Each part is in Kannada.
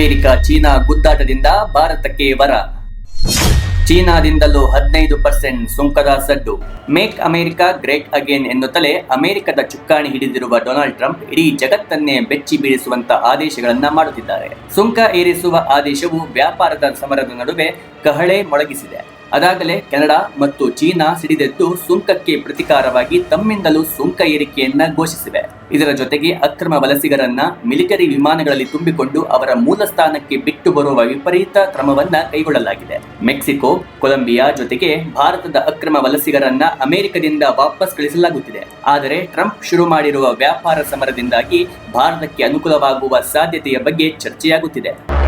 ಅಮೆರಿಕ ಚೀನಾ ಗುದ್ದಾಟದಿಂದ ಭಾರತಕ್ಕೆ ವರ. ಚೀನಾದಿಂದಲೂ ಹದಿನೈದು ಪರ್ಸೆಂಟ್ ಸುಂಕದ ಸಡ್ಡು. ಮೇಕ್ ಅಮೆರಿಕ ಗ್ರೇಟ್ ಅಗೇನ್ ಎನ್ನುತ್ತಲೇ ಅಮೆರಿಕದ ಚುಕ್ಕಾಣಿ ಹಿಡಿದಿರುವ ಡೊನಾಲ್ಡ್ ಟ್ರಂಪ್ ಇಡೀ ಜಗತ್ತನ್ನೇ ಬೆಚ್ಚಿ ಬೀಳಿಸುವಂತಹ ಆದೇಶಗಳನ್ನ ಮಾಡುತ್ತಿದ್ದಾರೆ. ಸುಂಕ ಏರಿಸುವ ಆದೇಶವು ವ್ಯಾಪಾರದ ಸಮರದ ನಡುವೆ ಕಹಳೆ ಮೊಳಗಿಸಿದೆ. ಅದಾಗಲೇ ಕೆನಡಾ ಮತ್ತು ಚೀನಾ ಸಿಡಿದೆದ್ದು ಸುಂಕಕ್ಕೆ ಪ್ರತಿಕಾರವಾಗಿ ತಮ್ಮಿಂದಲೂ ಸುಂಕ ಏರಿಕೆಯನ್ನ ಘೋಷಿಸಿವೆ. ಇದರ ಜೊತೆಗೆ ಅಕ್ರಮ ವಲಸಿಗರನ್ನ ಮಿಲಿಟರಿ ವಿಮಾನಗಳಲ್ಲಿ ತುಂಬಿಕೊಂಡು ಅವರ ಮೂಲ ಸ್ಥಾನಕ್ಕೆ ಬಿಟ್ಟು ಬರುವ ವಿಪರೀತ ಕ್ರಮವನ್ನ ಕೈಗೊಳ್ಳಲಾಗಿದೆ. ಮೆಕ್ಸಿಕೋ, ಕೊಲಂಬಿಯಾ ಜೊತೆಗೆ ಭಾರತದ ಅಕ್ರಮ ವಲಸಿಗರನ್ನ ಅಮೆರಿಕದಿಂದ ವಾಪಸ್ ಕಳಿಸಲಾಗುತ್ತಿದೆ. ಆದರೆ ಟ್ರಂಪ್ ಶುರು ಮಾಡಿರುವ ವ್ಯಾಪಾರ ಸಮರದಿಂದಾಗಿ ಭಾರತಕ್ಕೆ ಅನುಕೂಲವಾಗುವ ಸಾಧ್ಯತೆಯ ಬಗ್ಗೆ ಚರ್ಚೆಯಾಗುತ್ತಿದೆ.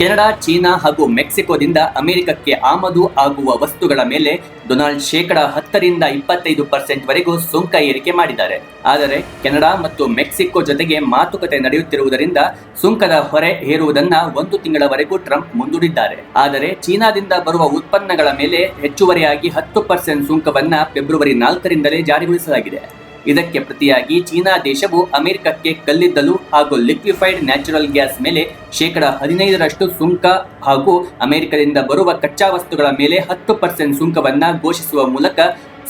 ಕೆನಡಾ, ಚೀನಾ ಹಾಗೂ ಮೆಕ್ಸಿಕೋದಿಂದ ಅಮೆರಿಕಕ್ಕೆ ಆಮದು ಆಗುವ ವಸ್ತುಗಳ ಮೇಲೆ ಡೊನಾಲ್ಡ್ ಶೇಕಡ ಹತ್ತರಿಂದ ಇಪ್ಪತ್ತೈದು ಪರ್ಸೆಂಟ್ ವರೆಗೂ ಸುಂಕ ಏರಿಕೆ ಮಾಡಿದ್ದಾರೆ. ಆದರೆ ಕೆನಡಾ ಮತ್ತು ಮೆಕ್ಸಿಕೋ ಜೊತೆಗೆ ಮಾತುಕತೆ ನಡೆಯುತ್ತಿರುವುದರಿಂದ ಸುಂಕದ ಹೊರೆ ಹೇರುವುದನ್ನ ಒಂದು ತಿಂಗಳವರೆಗೂ ಟ್ರಂಪ್ ಮುಂದೂಡಿದ್ದಾರೆ. ಆದರೆ ಚೀನಾದಿಂದ ಬರುವ ಉತ್ಪನ್ನಗಳ ಮೇಲೆ ಹೆಚ್ಚುವರಿಯಾಗಿ ಹತ್ತು ಪರ್ಸೆಂಟ್ ಸುಂಕವನ್ನ ಫೆಬ್ರವರಿ ನಾಲ್ಕರಿಂದಲೇ ಜಾರಿಗೊಳಿಸಲಾಗಿದೆ. ಇದಕ್ಕೆ ಪ್ರತಿಯಾಗಿ ಚೀನಾ ದೇಶವು ಅಮೆರಿಕಕ್ಕೆ ಕಲ್ಲಿದ್ದಲು ಹಾಗೂ ಲಿಕ್ವಿಫೈಡ್ ನ್ಯಾಚುರಲ್ ಗ್ಯಾಸ್ ಮೇಲೆ ಶೇಕಡ ಹದಿನೈದರಷ್ಟು ಸುಂಕ ಹಾಗೂ ಅಮೆರಿಕದಿಂದ ಬರುವ ಕಚ್ಚಾ ವಸ್ತುಗಳ ಮೇಲೆ ಹತ್ತು ಪರ್ಸೆಂಟ್ ಸುಂಕವನ್ನು ಘೋಷಿಸುವ ಮೂಲಕ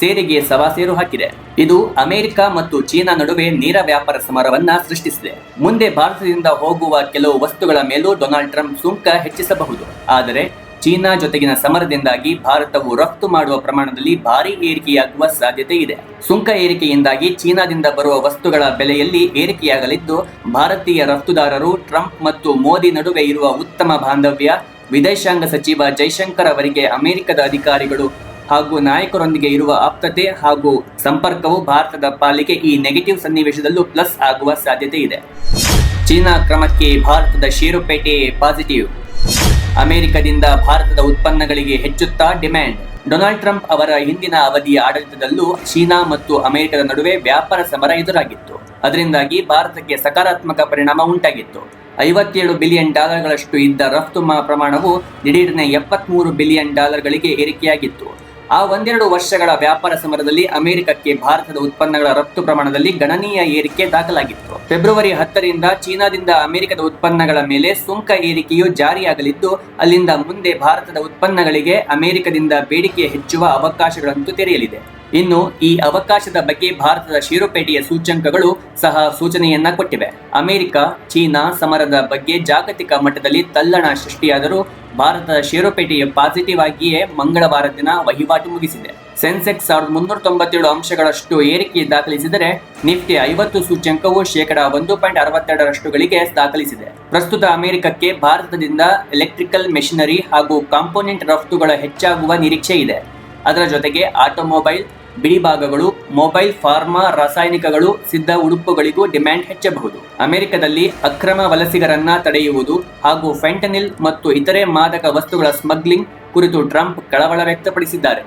ಸೇರಿಗೆ ಸವಾಸೇರು ಹಾಕಿದೆ. ಇದು ಅಮೆರಿಕ ಮತ್ತು ಚೀನಾ ನಡುವೆ ನೇರ ವ್ಯಾಪಾರ ಸಮರವನ್ನ ಸೃಷ್ಟಿಸಿದೆ. ಮುಂದೆ ಭಾರತದಿಂದ ಹೋಗುವ ಕೆಲವು ವಸ್ತುಗಳ ಮೇಲೂ ಡೊನಾಲ್ಡ್ ಟ್ರಂಪ್ ಸುಂಕ ಹೆಚ್ಚಿಸಬಹುದು. ಆದರೆ ಚೀನಾ ಜೊತೆಗಿನ ಸಮರದಿಂದಾಗಿ ಭಾರತವು ರಫ್ತು ಮಾಡುವ ಪ್ರಮಾಣದಲ್ಲಿ ಭಾರಿ ಏರಿಕೆಯಾಗುವ ಸಾಧ್ಯತೆ ಇದೆ. ಸುಂಕ ಏರಿಕೆಯಿಂದಾಗಿ ಚೀನಾದಿಂದ ಬರುವ ವಸ್ತುಗಳ ಬೆಲೆಯಲ್ಲಿ ಏರಿಕೆಯಾಗಲಿದ್ದು, ಭಾರತೀಯ ರಫ್ತುದಾರರು ಟ್ರಂಪ್ ಮತ್ತು ಮೋದಿ ನಡುವೆ ಇರುವ ಉತ್ತಮ ಬಾಂಧವ್ಯ, ವಿದೇಶಾಂಗ ಸಚಿವ ಜೈಶಂಕರ್ ಅವರಿಗೆ ಅಮೆರಿಕದ ಅಧಿಕಾರಿಗಳು ಹಾಗೂ ನಾಯಕರೊಂದಿಗೆ ಇರುವ ಆಪ್ತತೆ ಹಾಗೂ ಸಂಪರ್ಕವು ಭಾರತದ ಪಾಲಿಗೆ ಈ ನೆಗೆಟಿವ್ ಸನ್ನಿವೇಶದಲ್ಲೂ ಪ್ಲಸ್ ಆಗುವ ಸಾಧ್ಯತೆ ಇದೆ. ಚೀನಾ ಕ್ರಮಕ್ಕೆ ಭಾರತದ ಷೇರುಪೇಟೆ ಪಾಸಿಟಿವ್. ಅಮೆರಿಕದಿಂದ ಭಾರತದ ಉತ್ಪನ್ನಗಳಿಗೆ ಹೆಚ್ಚುತ್ತಾ ಡಿಮ್ಯಾಂಡ್. ಡೊನಾಲ್ಡ್ ಟ್ರಂಪ್ ಅವರ ಹಿಂದಿನ ಅವಧಿಯ ಆಡಳಿತದಲ್ಲೂ ಚೀನಾ ಮತ್ತು ಅಮೆರಿಕದ ನಡುವೆ ವ್ಯಾಪಾರ ಸಮರ ಎದುರಾಗಿತ್ತು. ಅದರಿಂದಾಗಿ ಭಾರತಕ್ಕೆ ಸಕಾರಾತ್ಮಕ ಪರಿಣಾಮ ಉಂಟಾಗಿತ್ತು. ಐವತ್ತೇಳು ಬಿಲಿಯನ್ ಡಾಲರ್ಗಳಷ್ಟು ಇದ್ದ ರಫ್ತು ಪ್ರಮಾಣವು ದಿಢೀರ್ನೆ ಎಪ್ಪತ್ಮೂರು ಬಿಲಿಯನ್ ಡಾಲರ್ಗಳಿಗೆ ಏರಿಕೆಯಾಗಿತ್ತು. ಆ ಒಂದೆರಡು ವರ್ಷಗಳ ವ್ಯಾಪಾರ ಸಮರದಲ್ಲಿ ಅಮೆರಿಕಕ್ಕೆ ಭಾರತದ ಉತ್ಪನ್ನಗಳ ರಫ್ತು ಪ್ರಮಾಣದಲ್ಲಿ ಗಣನೀಯ ಏರಿಕೆ ದಾಖಲಾಗಿತ್ತು. ಫೆಬ್ರವರಿ ಹತ್ತರಿಂದ ಚೀನಾದಿಂದ ಅಮೆರಿಕದ ಉತ್ಪನ್ನಗಳ ಮೇಲೆ ಸುಂಕ ಏರಿಕೆಯು ಜಾರಿಯಾಗಲಿದ್ದು, ಅಲ್ಲಿಂದ ಮುಂದೆ ಭಾರತದ ಉತ್ಪನ್ನಗಳಿಗೆ ಅಮೆರಿಕದಿಂದ ಬೇಡಿಕೆ ಹೆಚ್ಚುವ ಅವಕಾಶಗಳಂತೂ ತೆರೆಯಲಿದೆ. ಇನ್ನು ಈ ಅವಕಾಶದ ಬಗ್ಗೆ ಭಾರತದ ಷೇರುಪೇಟೆಯ ಸೂಚ್ಯಂಕಗಳು ಸಹ ಸೂಚನೆಯನ್ನ ಕೊಟ್ಟಿವೆ. ಅಮೆರಿಕ, ಚೀನಾ ಸಮರದ ಬಗ್ಗೆ ಜಾಗತಿಕ ಮಟ್ಟದಲ್ಲಿ ತಲ್ಲಣ ಸೃಷ್ಟಿಯಾದರೂ ಭಾರತದ ಷೇರುಪೇಟೆಯ ಪಾಸಿಟಿವ್ ಆಗಿಯೇ ಮಂಗಳವಾರ ದಿನ ವಹಿವಾಟು ಮುಗಿಸಿದೆ. ಸೆನ್ಸೆಕ್ಸ್ ಸಾವಿರದ ಮುನ್ನೂರ ತೊಂಬತ್ತೇಳು ಅಂಶಗಳಷ್ಟು ಏರಿಕೆ ದಾಖಲಿಸಿದರೆ ನಿಫ್ಟಿ ಐವತ್ತು ಸೂಚ್ಯಂಕವು ಶೇಕಡ ಒಂದು ಪಾಯಿಂಟ್ ಅರವತ್ತೆರಡರಷ್ಟುಗಳಿಗೆ ದಾಖಲಿಸಿದೆ. ಪ್ರಸ್ತುತ ಅಮೆರಿಕಕ್ಕೆ ಭಾರತದಿಂದ ಎಲೆಕ್ಟ್ರಿಕಲ್ ಮೆಷಿನರಿ ಹಾಗೂ ಕಾಂಪೋನೆಂಟ್ ರಫ್ತುಗಳ ಹೆಚ್ಚಾಗುವ ನಿರೀಕ್ಷೆ ಇದೆ ಅದರ ಜೊತೆಗೆ ಆಟೋಮೊಬೈಲ್ ಬಿಡಿಭಾಗಗಳು ಮೊಬೈಲ್, ಫಾರ್ಮಾ, ರಾಸಾಯನಿಕಗಳು ಸಿದ್ಧ ಉಡುಪುಗಳಿಗೂ ಡಿಮ್ಯಾಂಡ್ ಹೆಚ್ಚಬಹುದು. ಅಮೆರಿಕದಲ್ಲಿ ಅಕ್ರಮ ವಲಸಿಗರನ್ನ ತಡೆಯುವುದು ಹಾಗೂ ಫೆಂಟನಿಲ್ ಮತ್ತು ಇತರೆ ಮಾದಕ ವಸ್ತುಗಳ ಸ್ಮಗ್ಲಿಂಗ್ ಕುರಿತು ಟ್ರಂಪ್ ಕಳವಳ ವ್ಯಕ್ತಪಡಿಸಿದ್ದಾರೆ.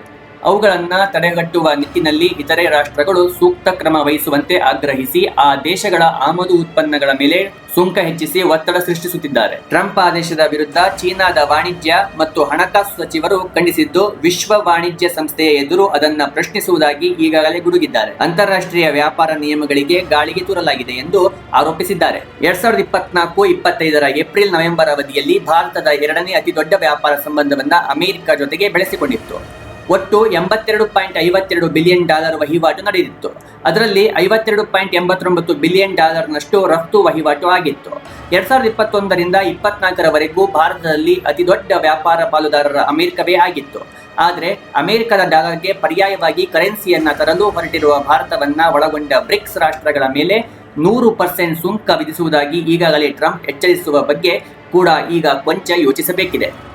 ಅವುಗಳನ್ನ ತಡೆಗಟ್ಟುವ ನಿಟ್ಟಿನಲ್ಲಿ ಇತರೆ ರಾಷ್ಟ್ರಗಳು ಸೂಕ್ತ ಕ್ರಮ ವಹಿಸುವಂತೆ ಆಗ್ರಹಿಸಿ ಆ ದೇಶಗಳ ಆಮದು ಉತ್ಪನ್ನಗಳ ಮೇಲೆ ಸುಂಕ ಹೆಚ್ಚಿಸಿ ಒತ್ತಡ ಸೃಷ್ಟಿಸುತ್ತಿದ್ದಾರೆ. ಟ್ರಂಪ್ ಆದೇಶದ ವಿರುದ್ಧ ಚೀನಾದ ವಾಣಿಜ್ಯ ಮತ್ತು ಹಣಕಾಸು ಸಚಿವರು ಖಂಡಿಸಿದ್ದು, ವಿಶ್ವ ವಾಣಿಜ್ಯ ಸಂಸ್ಥೆಯ ಎದುರು ಅದನ್ನು ಪ್ರಶ್ನಿಸುವುದಾಗಿ ಈಗಾಗಲೇ ಗುಡುಗಿದ್ದಾರೆ. ಅಂತಾರಾಷ್ಟ್ರೀಯ ವ್ಯಾಪಾರ ನಿಯಮಗಳಿಗೆ ಗಾಳಿಗೆ ತೂರಲಾಗಿದೆ ಎಂದು ಆರೋಪಿಸಿದ್ದಾರೆ. ಎರಡ್ ಸಾವಿರದ ಇಪ್ಪತ್ನಾಲ್ಕು ಇಪ್ಪತ್ತೈದರ ಏಪ್ರಿಲ್ ನವೆಂಬರ್ ಅವಧಿಯಲ್ಲಿ ಭಾರತದ ಎರಡನೇ ಅತಿ ದೊಡ್ಡ ವ್ಯಾಪಾರ ಸಂಬಂಧವನ್ನ ಅಮೆರಿಕ ಜೊತೆಗೆ ಬೆಳೆಸಿಕೊಂಡಿತ್ತು. ಒಟ್ಟು ಎಂಬತ್ತೆರಡು ಪಾಯಿಂಟ್ ಐವತ್ತೆರಡು ಬಿಲಿಯನ್ ಡಾಲರ್ ವಹಿವಾಟು ನಡೆದಿತ್ತು. ಅದರಲ್ಲಿ ಐವತ್ತೆರಡು ಪಾಯಿಂಟ್ ಎಂಬತ್ತೊಂಬತ್ತು ಬಿಲಿಯನ್ ಡಾಲರ್ನಷ್ಟು ರಫ್ತು ವಹಿವಾಟು ಆಗಿತ್ತು. ಎರಡ್ ಸಾವಿರದ ಇಪ್ಪತ್ತೊಂದರಿಂದ ಇಪ್ಪತ್ನಾಲ್ಕರವರೆಗೂ ಭಾರತದಲ್ಲಿ ಅತಿ ದೊಡ್ಡ ವ್ಯಾಪಾರ ಪಾಲುದಾರರ ಅಮೆರಿಕವೇ ಆಗಿತ್ತು. ಆದರೆ ಅಮೆರಿಕದ ಡಾಲರ್ಗೆ ಪರ್ಯಾಯವಾಗಿ ಕರೆನ್ಸಿಯನ್ನ ತರಲು ಹೊರಟಿರುವ ಭಾರತವನ್ನ ಒಳಗೊಂಡ ಬ್ರಿಕ್ಸ್ ರಾಷ್ಟ್ರಗಳ ಮೇಲೆ ನೂರು ಪರ್ಸೆಂಟ್ ಸುಂಕ ವಿಧಿಸುವುದಾಗಿ ಈಗಾಗಲೇ ಟ್ರಂಪ್ ಎಚ್ಚರಿಸುವ ಬಗ್ಗೆ ಕೂಡ ಈಗ ಕೊಂಚ ಯೋಚಿಸಬೇಕಿದೆ.